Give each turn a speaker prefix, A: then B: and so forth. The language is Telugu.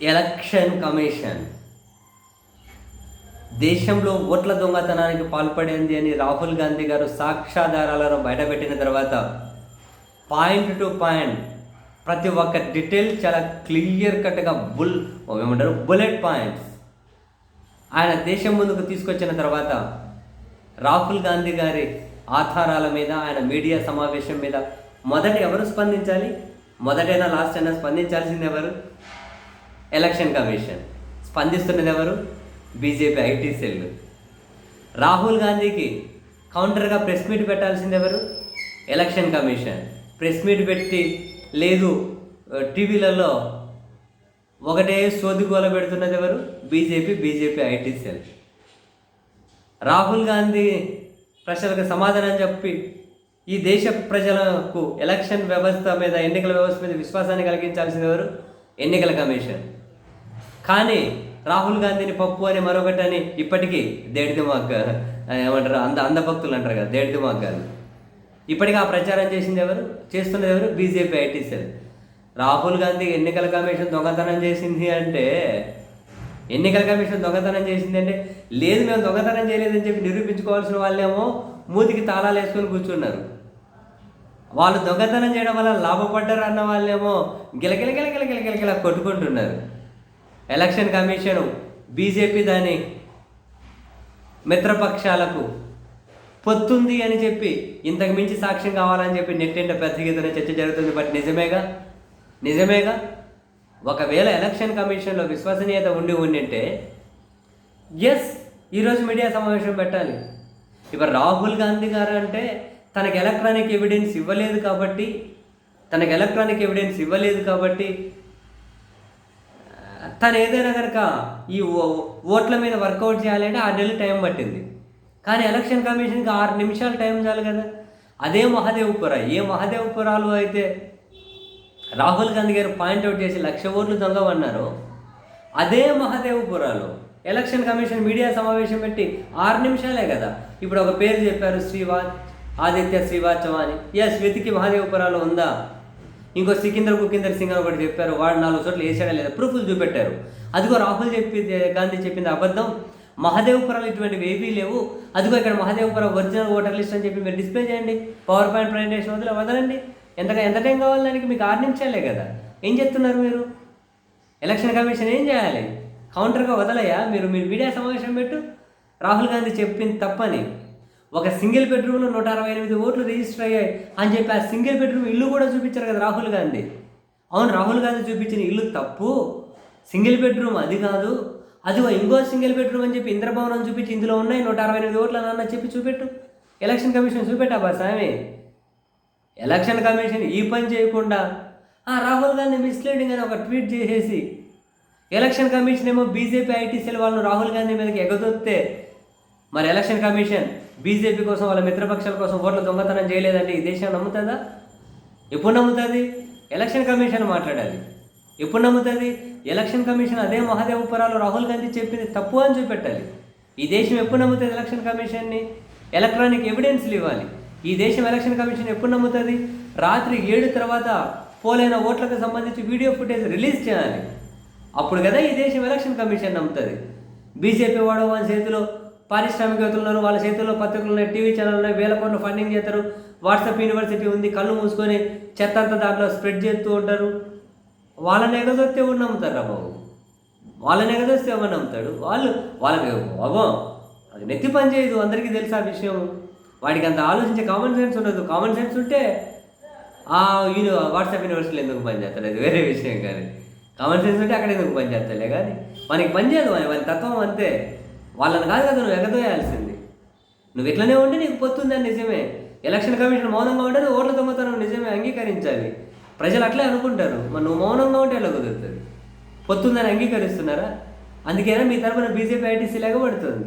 A: Election commission. దేశంలో ఓట్ల దొంగతనానికి పాల్పడింది అని రాహుల్ గాంధీ గారు సాక్ష్యాధారాలను బయటపెట్టిన తర్వాత పాయింట్ టు పాయింట్ ప్రతి ఒక్క డీటెయిల్ చాలా క్లియర్ కట్గా బుల్ ఏమంటారు? Bullet points. ఆయన దేశం ముందుకు తీసుకొచ్చిన తర్వాత రాహుల్ గాంధీ గారి ఆధారాల మీద ఆయన మీడియా సమావేశం మీద మొదట ఎవరు స్పందించాలి? మొదటైనా లాస్ట్ అయినా స్పందించాల్సింది ఎవరు? ఎలక్షన్ కమిషన్ స్పందిస్తున్నది ఎవరు? BJP IT cell. రాహుల్ గాంధీకి కౌంటర్గా ప్రెస్ మీట్ పెట్టాల్సింది ఎవరు? ఎలక్షన్ కమిషన్ ప్రెస్ మీట్ పెట్టి లేదు టీవీలలో ఒకటే సోదిగోల పెడుతున్నది ఎవరు? BJP BJP IT cell. Rahul Gandhi ప్రశ్నలకు సమాధానం చెప్పి ఈ దేశ ప్రజలకు ఎలక్షన్ వ్యవస్థ మీద ఎన్నికల వ్యవస్థ మీద విశ్వాసాన్ని కలిగించాల్సింది ఎవరు? ఎన్నికల కమిషన్. కానీ రాహుల్ గాంధీని పప్పు అని మరొకటి అని ఇప్పటికీ దేడిది మాగ్గ ఏమంటారు అంద అందభక్తులు అంటారు కదా దేడిది గారు ఇప్పటికీ ఆ ప్రచారం చేసింది ఎవరు? చేస్తున్నది ఎవరు? BJP IT cell Rahul Gandhi ఎన్నికల కమిషన్ దొంగతనం చేసింది అంటే ఎన్నికల కమిషన్ దొంగతనం చేసింది అంటే లేదు మేము దొంగతనం చేయలేదని చెప్పి నిరూపించుకోవాల్సిన వాళ్ళేమో మూతికి తాళాలు వేసుకొని కూర్చున్నారు. వాళ్ళు దొంగతనం చేయడం వల్ల లాభపడ్డారు అన్న వాళ్ళేమో గిలగిల గిలగిల గిలగిల కొట్టుకుంటున్నారు. ఎలక్షన్ కమిషను బీజేపీ దాని మిత్రపక్షాలకు పొత్తుంది అని చెప్పి ఇంతకు మించి సాక్ష్యం కావాలని చెప్పి నెట్టింట పెద్ద గీతనే చర్చ జరుగుతుంది. బట్ నిజమేగా? నిజమేగా? ఒకవేళ ఎలక్షన్ కమిషన్లో విశ్వసనీయత ఉండి ఉండింటే ఎస్ ఈరోజు మీడియా సమావేశం పెట్టాలి. ఇప్పుడు రాహుల్ గాంధీ గారు అంటే తనకు ఎలక్ట్రానిక్ ఎవిడెన్స్ ఇవ్వలేదు కాబట్టి తనకు ఎలక్ట్రానిక్ ఎవిడెన్స్ ఇవ్వలేదు కాబట్టి తను ఏదైనా కనుక ఈ ఓ- ఓట్ల మీద వర్కౌట్ చేయాలంటే ఆరు నెలలు టైం పట్టింది. కానీ ఎలక్షన్ కమిషన్కి ఆరు నిమిషాలు టైం చాలు కదా. అదే మహాదేవ్పుర ఏ మహాదేవ్పురాలు అయితే రాహుల్ గాంధీ గారు పాయింట్అవుట్ చేసి లక్ష ఓట్లు దొంగవన్నారు అదే మహాదేవ్పురాలో ఎలక్షన్ కమిషన్ మీడియా సమావేశం పెట్టి ఆరు నిమిషాలే కదా. ఇప్పుడు ఒక పేరు చెప్పారు శ్రీవా ఆదిత్య శ్రీవాత్సవ అని ఎస్ వెతికి మహాదేవ్పురాలో ఉందా? ఇంకో సికిందర్ కుకిందర్ సింగ్ అని ఒకటి చెప్పారు వాడు నాలుగు చోట్ల వేసాడా లేదా? ప్రూఫ్లు చూపెట్టారు. అదిగో రాహుల్ చెప్పి గాంధీ చెప్పింది అబద్ధం. మహాదేవపురాలు ఇటువంటివి ఏవీ లేవు. అదిగో ఇక్కడ మహాదేవపురం ఒరిజినల్ ఓటర్ లిస్ట్ అని చెప్పి మీరు డిస్ప్లే చేయండి. పవర్ పాయింట్ ప్రజెంటేషన్ వదిలే వదలండి. ఎంత ఎంత టైం కావాలి దానికి? మీకు ఆరు నిమిషాలే కదా. ఏం చెప్తున్నారు మీరు? ఎలక్షన్ కమిషన్ ఏం చేయాలి? కౌంటర్గా వదలయ్యా మీరు మీరు మీడియా సమావేశం పెట్టు. రాహుల్ గాంధీ చెప్పింది తప్పని. ఒక సింగిల్ బెడ్రూమ్లో నూట అరవై ఎనిమిది ఓట్లు రిజిస్టర్ అయ్యాయి అని చెప్పి ఆ సింగిల్ బెడ్రూమ్ ఇల్లు కూడా చూపించారు కదా రాహుల్ గాంధీ. అవును రాహుల్ గాంధీ చూపించిన ఇల్లు తప్పు. సింగిల్ బెడ్రూమ్ అది కాదు. అది ఇంకో సింగిల్ బెడ్రూమ్ అని చెప్పి ఇంద్రభవనం చూపించి ఇందులో ఉన్నాయి నూట అరవై ఎనిమిది ఓట్లు నాన్న చెప్పి చూపెట్టు. ఎలక్షన్ కమిషన్ చూపెట్టా బా స్వామి? ఎలక్షన్ కమిషన్ ఈ పని చేయకుండా "ఆ, రాహుల్ గాంధీ మిస్లీడింగ్ అని ఒక ట్వీట్ చేసేసి ఎలక్షన్ కమిషన్ ఏమో బీజేపీ ఐటీ సెల్ వాళ్ళను రాహుల్ గాంధీ మీదకి ఎగదొత్తే మరి ఎలక్షన్ కమిషన్ బీజేపీ కోసం వాళ్ళ మిత్రపక్షాల కోసం ఓట్ల దొంగతనం చేయలేదంటే ఈ దేశం నమ్ముతుందా? ఎప్పుడు నమ్ముతుంది? ఎలక్షన్ కమిషన్ మాట్లాడాలి. ఎప్పుడు నమ్ముతుంది? ఎలక్షన్ కమిషన్ అదే మహాదేవపురాలు రాహుల్ గాంధీ చెప్పింది తప్పు అని చూపెట్టాలి. ఈ దేశం ఎప్పుడు నమ్ముతుంది ఎలక్షన్ కమిషన్ని? ఎలక్ట్రానిక్ ఎవిడెన్స్లు ఇవ్వాలి. ఈ దేశం ఎలక్షన్ కమిషన్ ఎప్పుడు నమ్ముతుంది? రాత్రి ఏడు తర్వాత పోలైన ఓట్లకు సంబంధించి వీడియో ఫుటేజ్ రిలీజ్ చేయాలి. అప్పుడు కదా ఈ దేశం ఎలక్షన్ కమిషన్ నమ్ముతుంది. బీజేపీ వాడు వాళ్ళ చేతిలో పారిశ్రామికవేత్తలు ఉన్నారు వాళ్ళ చేతుల్లో పత్రికలు ఉన్నాయి టీవీ ఛానల్ ఉన్నాయి వేల కోట్లు ఫండింగ్ చేస్తారు. వాట్సాప్ యూనివర్సిటీ ఉంది కళ్ళు మూసుకొని చెత్త అంతా దాంట్లో స్ప్రెడ్ చేస్తూ ఉంటారు. వాళ్ళని ఎగదొస్తే ఎవరు రా బాబు? వాళ్ళని ఎగదొస్తే ఎవరు నమ్ముతాడు? వాళ్ళు వాళ్ళకి బాబో అది నెత్తి పని చేయదు అందరికీ తెలుసు ఆ విషయం. వాడికి అంత ఆలోచించే కామన్ సెన్స్ ఉండదు. కామన్ సెన్స్ ఉంటే ఆ యూని వాట్సాప్ యూనివర్సిటీలో ఎందుకు పనిచేస్తారు అది వేరే విషయం కానీ కామన్ సెన్స్ ఉంటే అక్కడ ఎందుకు పనిచేస్తలే కానీ మనకి పనిచేయదు వాని వాని తత్వం అంతే. వాళ్ళని కాదు కదా నువ్వు ఎగదోయాల్సింది. నువ్వు ఇట్లనే ఉంటే నీకు పొత్తుందని నిజమే. ఎలక్షన్ కమిషన్ మౌనంగా ఉంటే నువ్వు ఓట్ల దొంగతనం నిజమే అంగీకరించాలి. ప్రజలు అట్లే అనుకుంటారు. మరి నువ్వు మౌనంగా ఉంటే ఎలా కుదురుతుంది? పొత్తుందని అంగీకరిస్తున్నారా? అందుకేనా మీ తరపున బీజేపీ ఐటీసీ లేకబడుతుంది